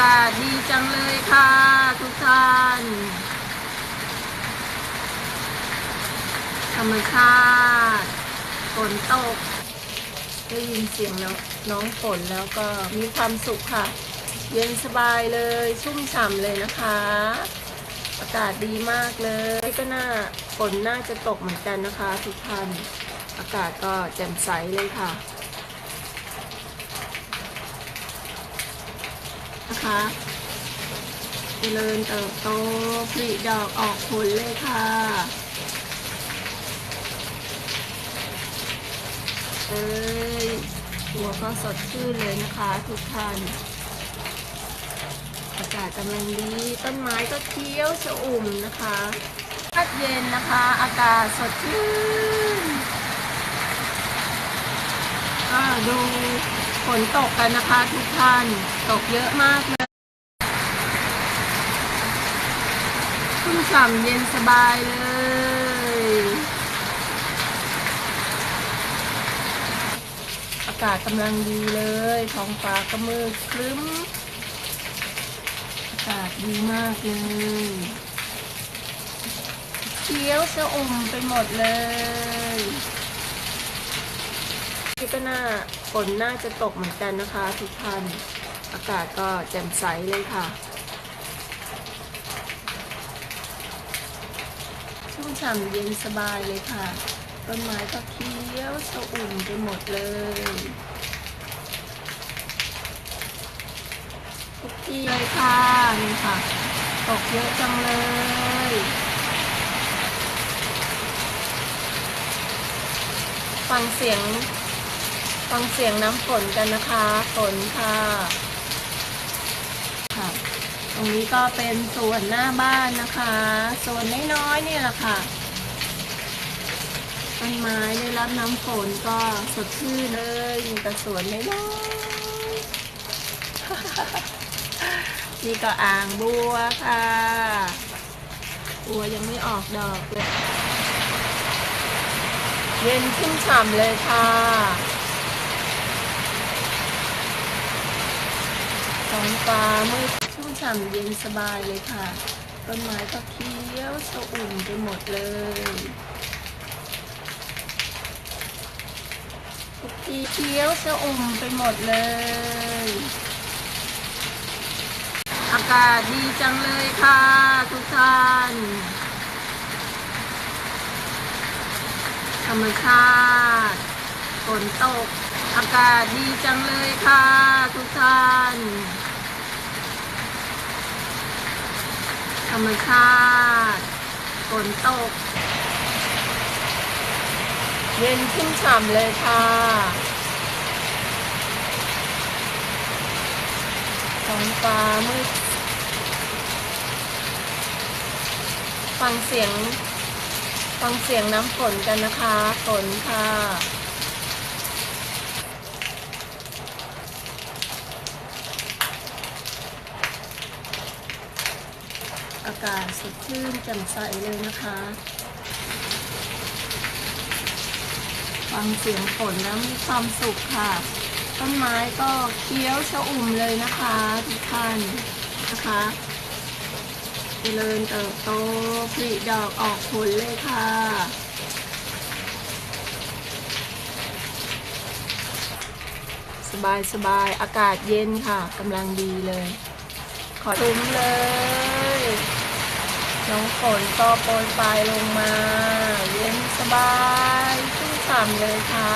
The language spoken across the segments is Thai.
ากาศดีจังเลยค่ะ ทุกท่าน ธรรมชาติฝนตก ได้ยินเสียงน้องน้องฝนแล้วก็มีความสุขค่ะ เย็นสบายเลยชุ่มฉ่ำเลยนะคะ อากาศดีมากเลยก็น่าฝนน่าจะตกเหมือนกันนะคะ ทุกท่าน อากาศก็แจ่มใสเลยค่ะ นะคะเจริญเติบโตผลิดอกออกผลเลยค่ะเอ้ยหัวก็สดชื่นเลยนะคะ ทุกท่านอากาศกำลังดีต้นไม้ก็เขียวชอุ่มนะคะอากาศเย็นนะคะ อากาศสดชื่นก็ดู ฝนตกกันนะคะทุกท่าน ตกเยอะมากเลยชุ่มฉ่ำเย็นสบายเลย อากาศกำลังดีเลย ท้องฟ้าก็มืดครึ้ม อากาศดีมากเลยเขียวชะอมไปหมดเลยนี่ก็น่า ฝนน่าจะตกเหมือนกันนะคะ ทุกท่าน อากาศก็แจ่มใสเลยค่ะ ชุ่มฉ่ำเย็นสบายเลยค่ะ ต้นไม้ก็เขียวชะอุ่มไปหมดเลยทุกที่เลยค่ะนี่ค่ะ ตกเยอะจังเลยฟังเสียง ฟังเสียงน้ำฝนกันนะคะฝนค่ะค่ะ ตรงนี้ก็เป็นส่วนหน้าบ้านนะคะส่วนน้อยๆเนี่แหละค่ะต้นไม้ได้รับน้ำฝนก็สดชื่นเลยแต่สวนน้อยๆนี่ก็อ่างบัวค่ะบัวยังไม่ออกดอกเลย เย็นชุ่มฉ่ำเลยค่ะ ท้องฟ้ามืดชุ่มฉ่ำเย็นสบายเลยค่ะ ต้นไม้ก็เขียวชอุ่มไปหมดเลยทุกทีเคี้ยวชะอุ่มไปหมดเลย อากาศดีจังเลยค่ะ ทุกท่าน ธรรมชาติฝนตก อากาศดีจังเลยค่ะ ทุกท่าน ธรรมชาติฝนตก เย็นชุ่มฉ่ำเลยค่ะท้องฟ้ามืดฟังเสียง ฟังเสียงน้ำฝนกันนะคะ ฝนค่ะากาศสดชื่นแจ่มใสเลยนะคะ ฟังเสียงฝนแล้วมีความสุขค่ะ ต้นไม้ก็เคี้ยวชะอุ่มเลยนะคะทุกท่านนะคะเจริญเติบโตผลิดอกออกผลเลยค่ะสบายสบายอากาศเย็นค่ะกำลังดีเลย ขอชุ่มเลย น้องฝนก็โปรยปลายลงมา เย็นสบายชุ่มฉ่ำเลยค่ะ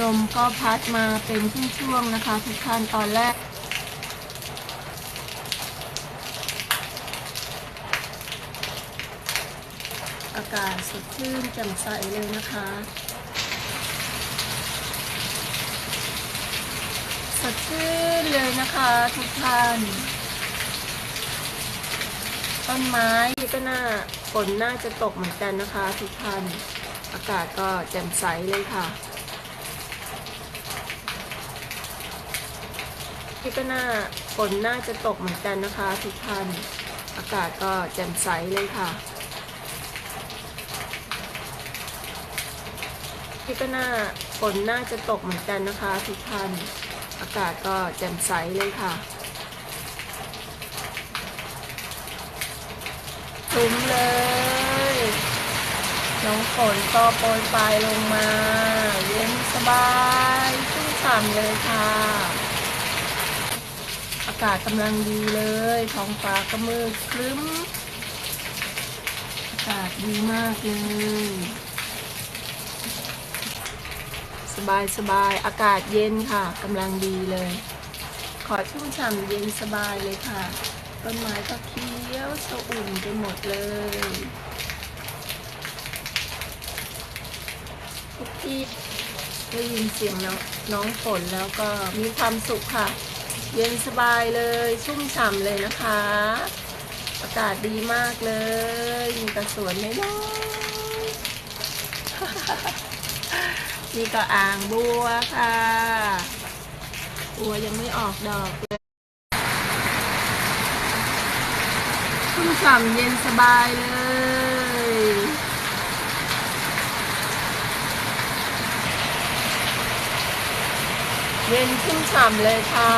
ลมก็พัดมาเป็นช่วงๆนะคะ ทุกท่านตอนแรก อากาศสดชื่นแจ่มใสเลยนะคะ สดชื่นเลยนะคะทุกท่าน ต้นไม้ก็น่าฝนน่าจะตกเหมือนกันนะคะทุกท่าน อากาศก็แจ่มใสเลยค่ะที่ก็น่าฝนน่าจะตกเหมือนกันนะคะทุกท่าน อากาศก็แจ่มใสเลยค่ะที่ก็น่าฝนน่าจะตกเหมือนกันนะคะทุกท่าน อากาศก็แจ่มใสเลยค่ะคุ้มเลย น้องฝนก็โปรยปลายลงมา เย็นสบายชุ่มฉ่ำเลยค่ะ อากาศกำลังดีเลย ท้องฟ้าก็มืดครึ้ม อากาศดีมากเลย ส บายสบายอากาศเย็นค่ะกำลังดีเลย ขอชุ่มฉ่ำเย็นสบายเลยค่ะ ต้นไม้ก็เขียวชอุ่มไปหมดเลยทุกที่ได้ยินเสียงน้องน้องฝนแล้วก็มีความสุขค่ะ เย็นสบายเลยชุ่มฉ่ำเลยนะคะ อากาศดีมากเลย มีกระสวนน้อยๆ นี่ก็อ่างบัวค่ะบัวยังไม่ออกดอกเลยชุ่มฉ่ำเย็นสบายเลยเย็นชุ่มฉ่ำเลยค่ะ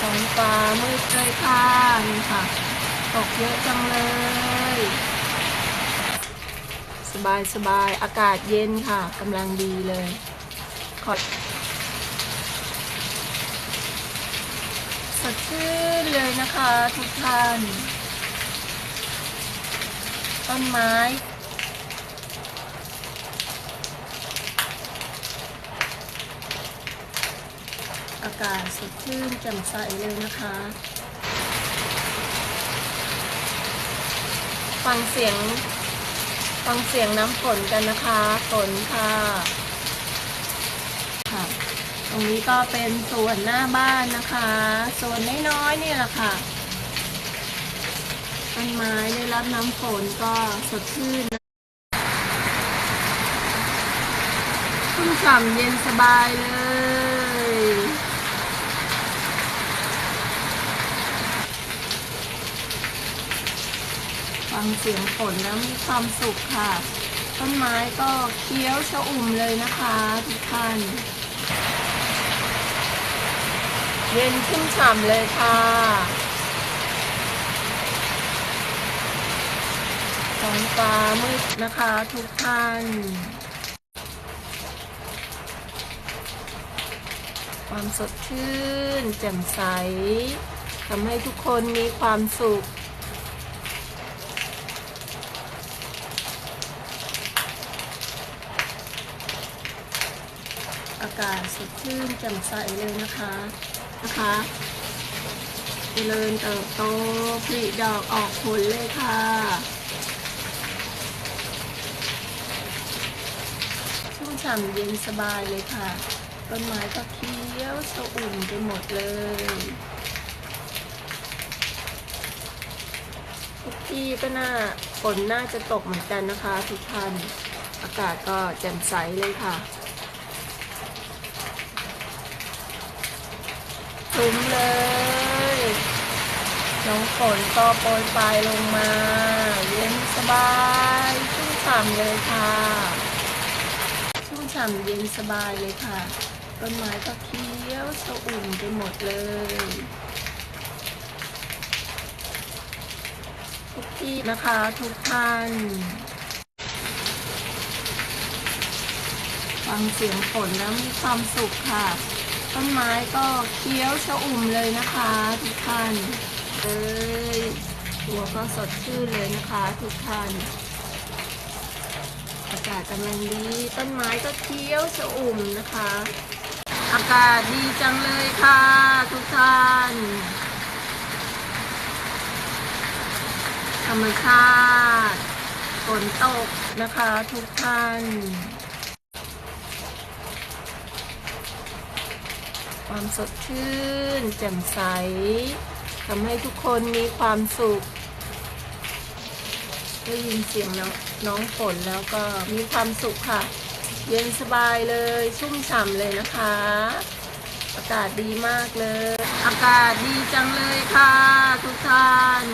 ท้องฟ้ามืดเลยค่ะนี่ค่ะ ตกเยอะจังเลย สบายสบายอากาศเย็นค่ะกำลังดีเลยขอสดชื่นเลยนะคะทุกท่าน ต้นไม้อากาศสดชื่นแจ่มใสเลยนะคะ ฟังเสียง ฟังเสียงน้ำฝนกันนะคะฝนค่ะค่ะ ตรงนี้ก็เป็นส่วนหน้าบ้านนะคะส่วนน้อยๆนี่แหละค่ะต้นไม้ได้รับน้ำฝนก็สดชื่นนะชุ่มฉ่ำเย็นสบายเลย งเสียงฝนแล้วมีความสุขค่ะ ต้นไม้ก็เคี้ยวชะอุ่มเลยนะคะทุกท่านเย็นชุ่มฉ่ำเลยค่ะ ท้องฟ้ามืดนะคะทุกท่าน ความสดชื่นแจ่มใสทำให้ทุกคนมีความสุข อากาศ สดชื่นแจ่มใสเลยนะคะนะคะเจริญเติบโตผลิดอกออกผลเลยค่ะชุ่มฉ่ำเย็นสบายเลยค่ะ ต้นไม้ก็เขียวชอุ่มไปหมดเลยทุกที่ก็น่าฝนน่าจะตกเหมือนกันนะคะทุกท่านอากาศก็แจ่มใสเลยค่ะ คุ้มเลย น้องฝนก็โปรยปลายลงมา เย็นสบายชุ่มฉ่ำเลยค่ะ ชุ่มฉ่ำเย็นสบายเลยค่ะ ต้นไม้ก็เขียวชอุ่มไปหมดเลยทุกที่นะคะทุกท่านฟังเสียงฝนแล้วมีความสุขค่ะ ต้นไม้ก็เคี้ยวชะอุ่มเลยนะคะทุกท่านเอ้ยตัวก็สดชื่นเลยนะคะทุกท่านอากาศกำลังดีต้นไม้ก็เคี้ยวชะอุ่มนะคะ อากาศดีจังเลยค่ะทุกท่านธรรมชาติฝนตกนะคะทุกท่าน ความสดชื่น แจ่มใสทำให้ทุกคนมีความสุขได้ยินเสียงน้องน้องฝนแล้วก็มีความสุขค่ะ เย็นสบายเลยชุ่มฉ่ำเลยนะคะ อากาศดีมากเลย อากาศดีจังเลยค่ะ ทุกท่าน